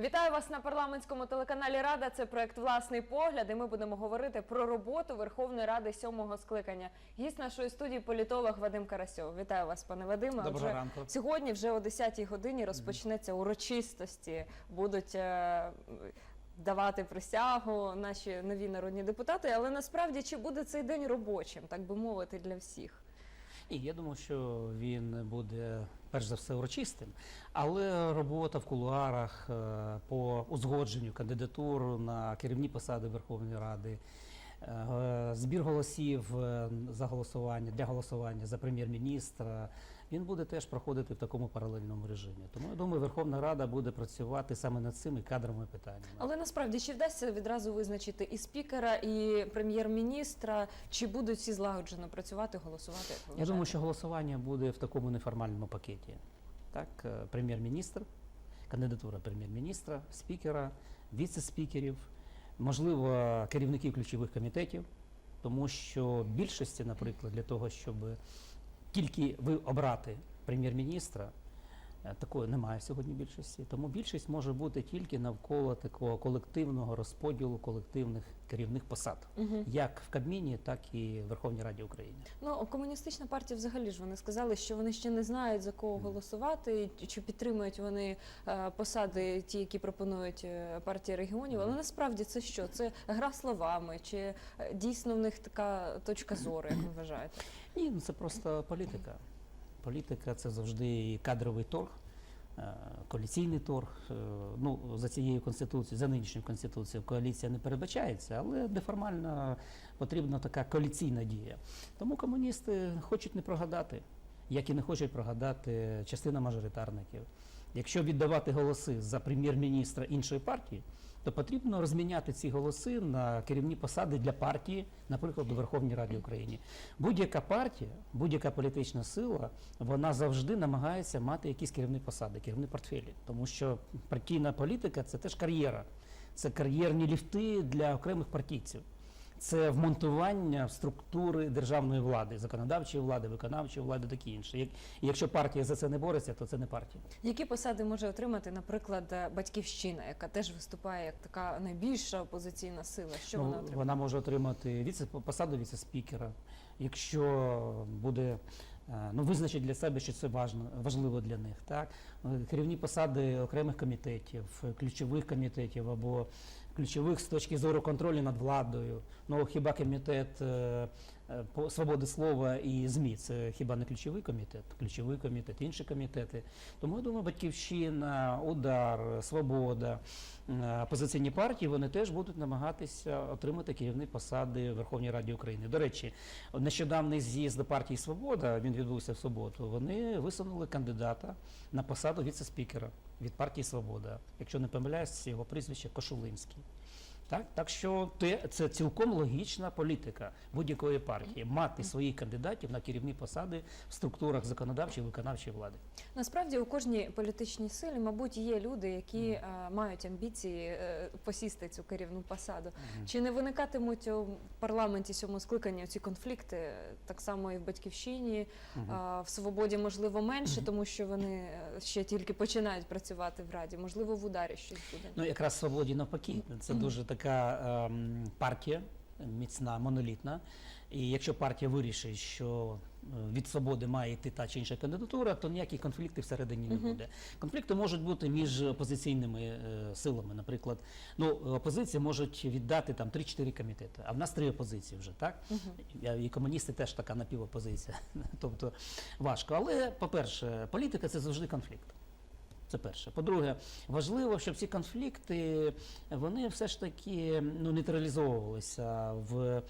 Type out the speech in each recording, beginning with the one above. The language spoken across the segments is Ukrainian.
Вітаю вас на парламентському телеканалі Рада. Це проект Власний погляд. І ми будемо говорити про роботу Верховної Ради сьомого скликання. Гість нашої студії політолог Вадим Карасьов. Вітаю вас, пане Вадиме. Доброго Отже, ранку. Сьогодні вже о 10-й годині розпочнеться урочистості. Будуть е, давати присягу наші нові народні депутати. Але насправді чи буде цей день робочим, так би мовити, для всіх? І я думаю, що він буде перш за все урочистим, але робота в кулуарах е, по узгодженню кандидатур на керівні посади Верховної Ради, е, збір голосів е, за голосування для голосування за прем'єр-міністра. Він буде теж проходити в такому паралельному режимі. Тому я думаю, Верховна Рада буде працювати саме над цими кадровими питаннями. Але насправді чи вдасться відразу визначити і спікера, і прем'єр-міністра, чи будуть всі злагоджено працювати, голосувати? Я думаю, що голосування буде в такому неформальному пакеті. Так, е, прем'єр-міністр, кандидатура прем'єр-міністра, спікера, віце-спікерів, можливо, керівників ключових комітетів, тому що більшості, наприклад, для того, щоб тільки ви обрати прем'єр-міністра, такої немає сьогодні більшості. Тому більшість може бути тільки навколо такого колективного розподілу колективних керівних посад, Мгм. як в Кабміні, так і в Верховній Раді України. Ну, комуністична партія взагалі ж вони сказали, що вони ще не знають за кого голосувати, чи підтримують вони е, посади, ті, які пропонують е, партія регіонів. Але насправді це що? Це гра словами, чи е, дійсно в них така точка зору, як ви вважаєте? Ні, ну це просто політика. Політика це завжди кадровий торг, е, коаліційний торг. Е, Ну, за цією конституцією, за нинішньою конституцією, коаліція не передбачається, але деформально потрібна така коаліційна дія. Тому комуністи хочуть не прогадати, як і не хочуть прогадати частина мажоритарників. Якщо віддавати голоси за прем'єр-міністра іншої партії, то потрібно розміняти ці голоси на керівні посади для партії, наприклад, у Верховній Раді України. Будь-яка партія, будь-яка політична сила, вона завжди намагається мати якісь керівні посади, керівні портфелі. Тому що партійна політика це теж кар'єра, це кар'єрні ліфти для окремих партійців. Це вмонтування в структури державної влади, законодавчої влади, виконавчої влади, такі інше. Як- І якщо партія за це не бореться, то це не партія. Які посади може отримати, наприклад, батьківщина, яка теж виступає як така найбільша опозиційна сила? Що Ну, вона отримає? вона може отримати віце посаду віце-спікера, якщо буде е, ну, визначить для себе, що це важно, важливо для них. Так? Е, Керівні посади окремих комітетів, е, ключових комітетів або ключових з точки зору контролю над владою. Ну хіба комітет е, свободи слова і ЗМІ це хіба не ключовий комітет? Ключовий комітет, інші комітети. Тому я думаю, батьківщина, удар, свобода, е, опозиційні партії вони теж будуть намагатися отримати керівні посади в Верховній Раді України. До речі, нещодавний з'їзд партії Свобода він відбувся в суботу. Вони висунули кандидата на посаду віце-спікера від партії Свобода. Якщо не помиляюсь, його прізвище Кошулинський. Так, так що це цілком логічна політика будь-якої партії мати своїх кандидатів на керівні посади в структурах законодавчої виконавчої влади. Насправді у кожній політичній силі, мабуть, є люди, які е, мають амбіції е, посісти цю керівну посаду. Чи не виникатимуть у парламенті сьому скликання ці конфлікти так само і в батьківщині, а, в свободі можливо менше, тому що вони е, ще тільки починають працювати в раді. Можливо, в ударі щось буде. Ну якраз свободі навпаки. Це дуже така ем, партія. Міцна, монолітна. І якщо партія вирішить, що е, від свободи має йти та чи інша кандидатура, то ніяких конфліктів всередині не буде. Конфлікти можуть бути між опозиційними е, силами. Наприклад, ну опозиція можуть віддати там 3-4 комітети, а в нас три опозиції вже, так? І комуністи теж така напівопозиція. тобто важко. Але, по-перше, політика це завжди конфлікт. Це перше. По-друге, важливо, щоб ці конфлікти вони все ж таки ну, нейтралізовувалися в,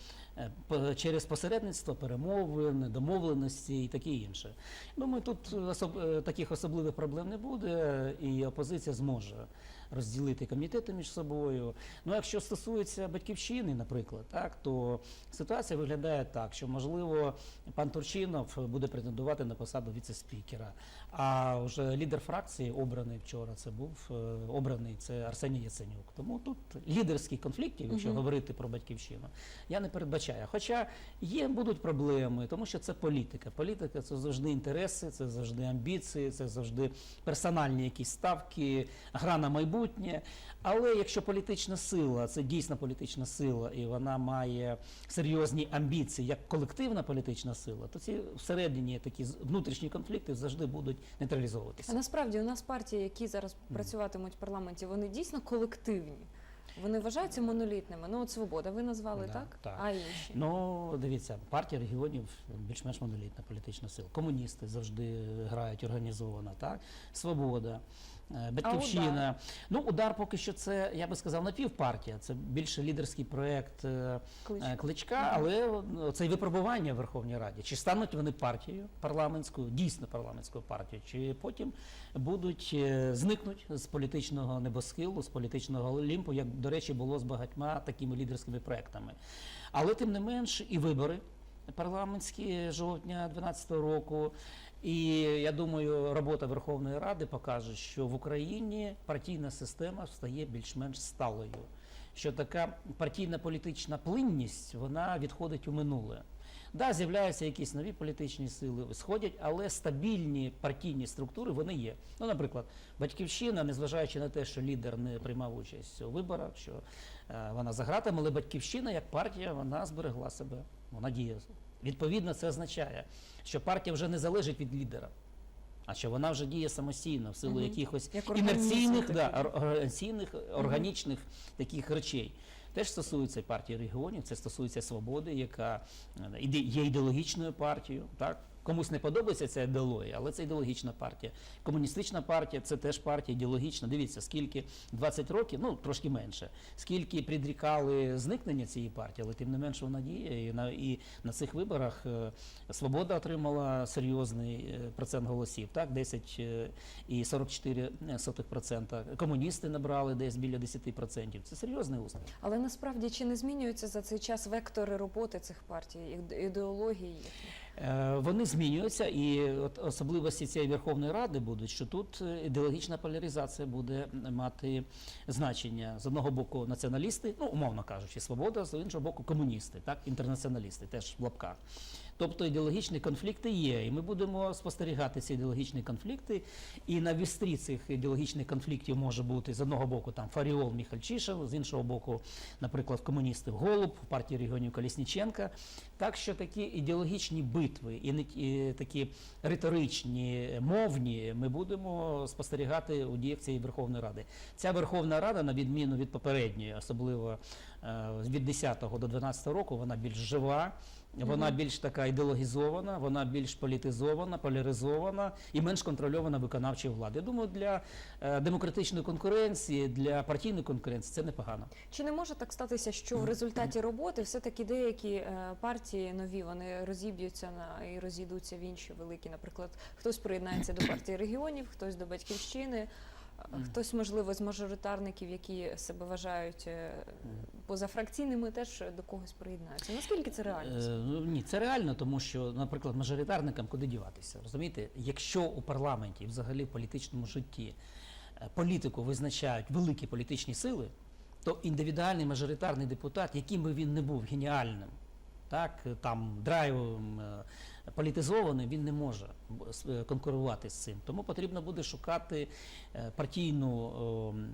е, через посередництво, перемовин, домовленості і таке інше. Думаю, тут особ, е, таких особливих проблем не буде, і опозиція зможе розділити комітети між собою. Ну, якщо стосується батьківщини, наприклад, так, то ситуація виглядає так, що можливо пан Турчинов буде претендувати на посаду віце-спікера. А вже лідер фракції обраний вчора. Це був е, обраний це Арсеній Яценюк. Тому тут лідерських конфліктів, якщо Мгм. говорити про батьківщину, я не передбачаю. Хоча є будуть проблеми, тому що це політика. Політика це завжди інтереси, це завжди амбіції, це завжди персональні якісь ставки, гра на майбутнє. Але якщо політична сила, це дійсно політична сила, і вона має серйозні амбіції як колективна політична сила, то ці всередині такі внутрішні конфлікти завжди будуть А насправді у нас партії, які зараз працюватимуть в парламенті, вони дійсно колективні. Вони вважаються монолітними. Ну от свобода, ви назвали Да, так? так. А інші Ну, дивіться, партія регіонів більш-менш монолітна політична сила. Комуністи завжди грають організовано, так? Свобода, е, батьківщина. Ну, удар поки що це, я би сказав, напівпартія. Це більше лідерський проєкт е, Кличко. е, кличка, але ну, це випробування в Верховній Раді. Чи стануть вони партією парламентською, дійсно парламентською партією, чи потім будуть е, зникнуть з політичного небосхилу, з політичного олімпу, як, до речі, було з багатьма такими лідерськими проектами. Але тим не менш і вибори парламентські жовтня 2012 року. І я думаю, робота Верховної Ради покаже, що в Україні партійна система стає більш-менш сталою. Що така партійна політична плинність вона відходить у минуле. Да, з'являються якісь нові політичні сили, сходять, але стабільні партійні структури вони є. Ну, наприклад, батьківщина, незважаючи на те, що лідер не приймав участь у виборах, що е, вона за ґратами, але батьківщина як партія вона зберегла себе, вона діє. Відповідно, це означає, що партія вже не залежить від лідера, а що вона вже діє самостійно в силу угу. якихось Як інерційних, да, організаційних, органічних таких речей. Теж стосується партії регіонів, це стосується свободи, яка е, є ідеологічною партією. Так? Комусь не подобається ця ідеологія, але це ідеологічна партія. Комуністична партія це теж партія ідеологічна. Дивіться, скільки 20 років, ну трошки менше, скільки підрікали зникнення цієї партії, але тим не менше вона діє. І на, і на цих виборах е, Свобода отримала серйозний е, процент голосів, так, 10 е, і 44%. Комуністи набрали десь біля 10%. Це серйозний успіх. Але насправді чи не змінюються за цей час вектори роботи цих партій, ідеології Вони змінюються, і от особливості цієї Верховної Ради будуть, що тут е, ідеологічна поляризація буде мати значення з одного боку націоналісти, ну умовно кажучи, свобода, з іншого боку, комуністи, так інтернаціоналісти, теж в лапках. Тобто ідеологічні конфлікти є, і ми будемо спостерігати ці ідеологічні конфлікти. І на вістрі цих ідеологічних конфліктів може бути з одного боку там Фаріол Міхальчишев, з іншого боку, наприклад, комуністи Голуб, партії регіонів Колісніченка. Так що такі ідеологічні битви і не ті- такі риторичні, мовні, ми будемо спостерігати у діях цієї Верховної Ради. Ця Верховна Рада, на відміну від попередньої, особливо е, від 10 до 12 року, вона більш жива. Вона більш така ідеологізована, вона більш політизована, поляризована і менш контрольована виконавчою владою. Я думаю, для е, демократичної конкуренції, для партійної конкуренції це непогано. Чи не може так статися, що в результаті роботи все-таки деякі е, партії нові вони розіб'ються на і розійдуться в інші великі? Наприклад, хтось приєднається до партії регіонів, хтось до батьківщини, хтось, можливо, з мажоритарників, які себе вважають е, позафракційними, теж до когось приєднаються. Наскільки це реально? Е, ну, ні, це реально, тому що, наприклад, мажоритарникам куди діватися? Розумієте, якщо у парламенті, і взагалі в політичному житті, е, політику визначають великі політичні сили, то індивідуальний мажоритарний депутат, яким би він не був геніальним, так, там драйвовим, політизованим, він не може е, конкурувати з цим. Тому потрібно буде шукати е, партійну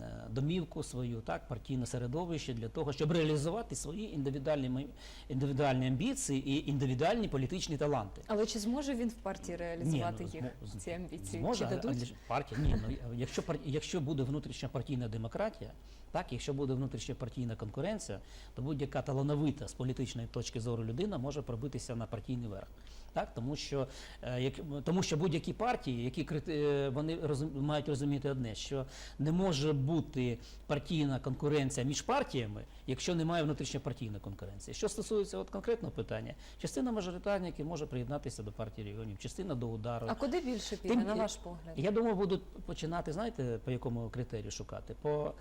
е, домівку свою, так, партійне середовище для того, щоб реалізувати свої індивідуальні, індивідуальні амбіції і індивідуальні політичні таланти. Але чи зможе він в партії реалізувати Ні, ну, їх ці амбіції? Зможе, чи дадуть? партія? Ні, ну якщо якщо буде внутрішня партійна демократія, так, якщо буде внутрішня партійна конкуренція, то будь-яка талановита з політичної точки зору людина може пробитися на партійний верх. Так, тому що е, як тому, що будь-які партії, які е, вони розум, мають розуміти одне, що не може бути партійна конкуренція між партіями, якщо немає внутрішньопартійної конкуренції. Що стосується от конкретного питання, частина мажоритарників може приєднатися до партії регіонів, частина до удару. А куди більше піде, Тим- на ваш погляд? Я думаю, будуть починати, знаєте, по якому критерію шукати? По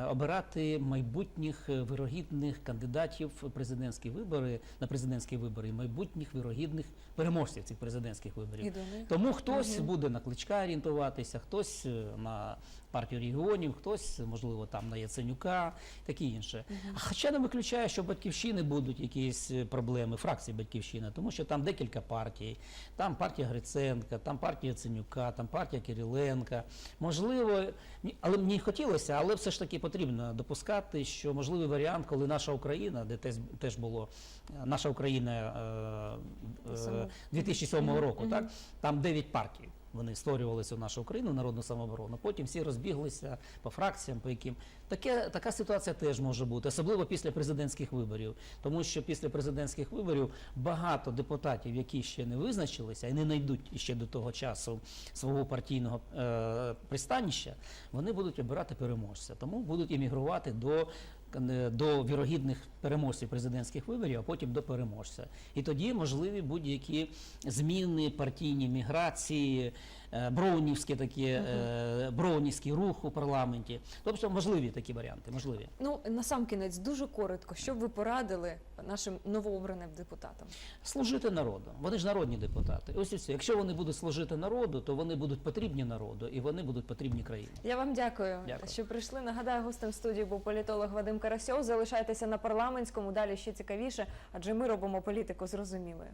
обирати майбутніх е, вирогідних кандидатів в президентські вибори на президентські вибори, і майбутніх вирогідних переможців цих президентських виборів. Тому хтось Мгм. буде на кличка орієнтуватися, хтось е, на партію регіонів, хтось, можливо, там на Яценюка, таке інше. А Хоча не виключає, що батьківщини будуть якісь е, проблеми, фракції батьківщини, тому що там декілька партій. Там партія Гриценка, там партія Яценюка, там партія Кириленка. Можливо, але мені хотілося, але все ж таки потрібно допускати, що можливий варіант, коли наша Україна, де теж, було е, наша Україна е, е, 2007 Мгм, року, так там 9 партій. Вони створювалися в нашу Україну, народну самооборону. Потім всі розбіглися по фракціям, по яким таке така ситуація теж може бути, особливо після президентських виборів. Тому що після президентських виборів багато депутатів, які ще не визначилися і не знайдуть ще до того часу свого партійного е, пристанища, вони будуть обирати переможця. Тому будуть іммігрувати до до вірогідних переможців президентських виборів, а потім до переможця. І тоді можливі будь-які зміни, партійні міграції, е, броунівські такі, е, броунівський рух у парламенті. Тобто можливі такі варіанти, можливі. Ну на сам кінець дуже коротко, що б ви порадили нашим новообраним депутатам? Служити народу. Вони ж народні депутати. Ось і все. Якщо вони будуть служити народу, то вони будуть потрібні народу і вони будуть потрібні країні. Я вам дякую, Дякую. що прийшли. Нагадаю, гостем студії був політолог Вадим Карасьов. Залишайтеся на парламентському. Далі ще цікавіше, адже ми робимо політику зрозумілою.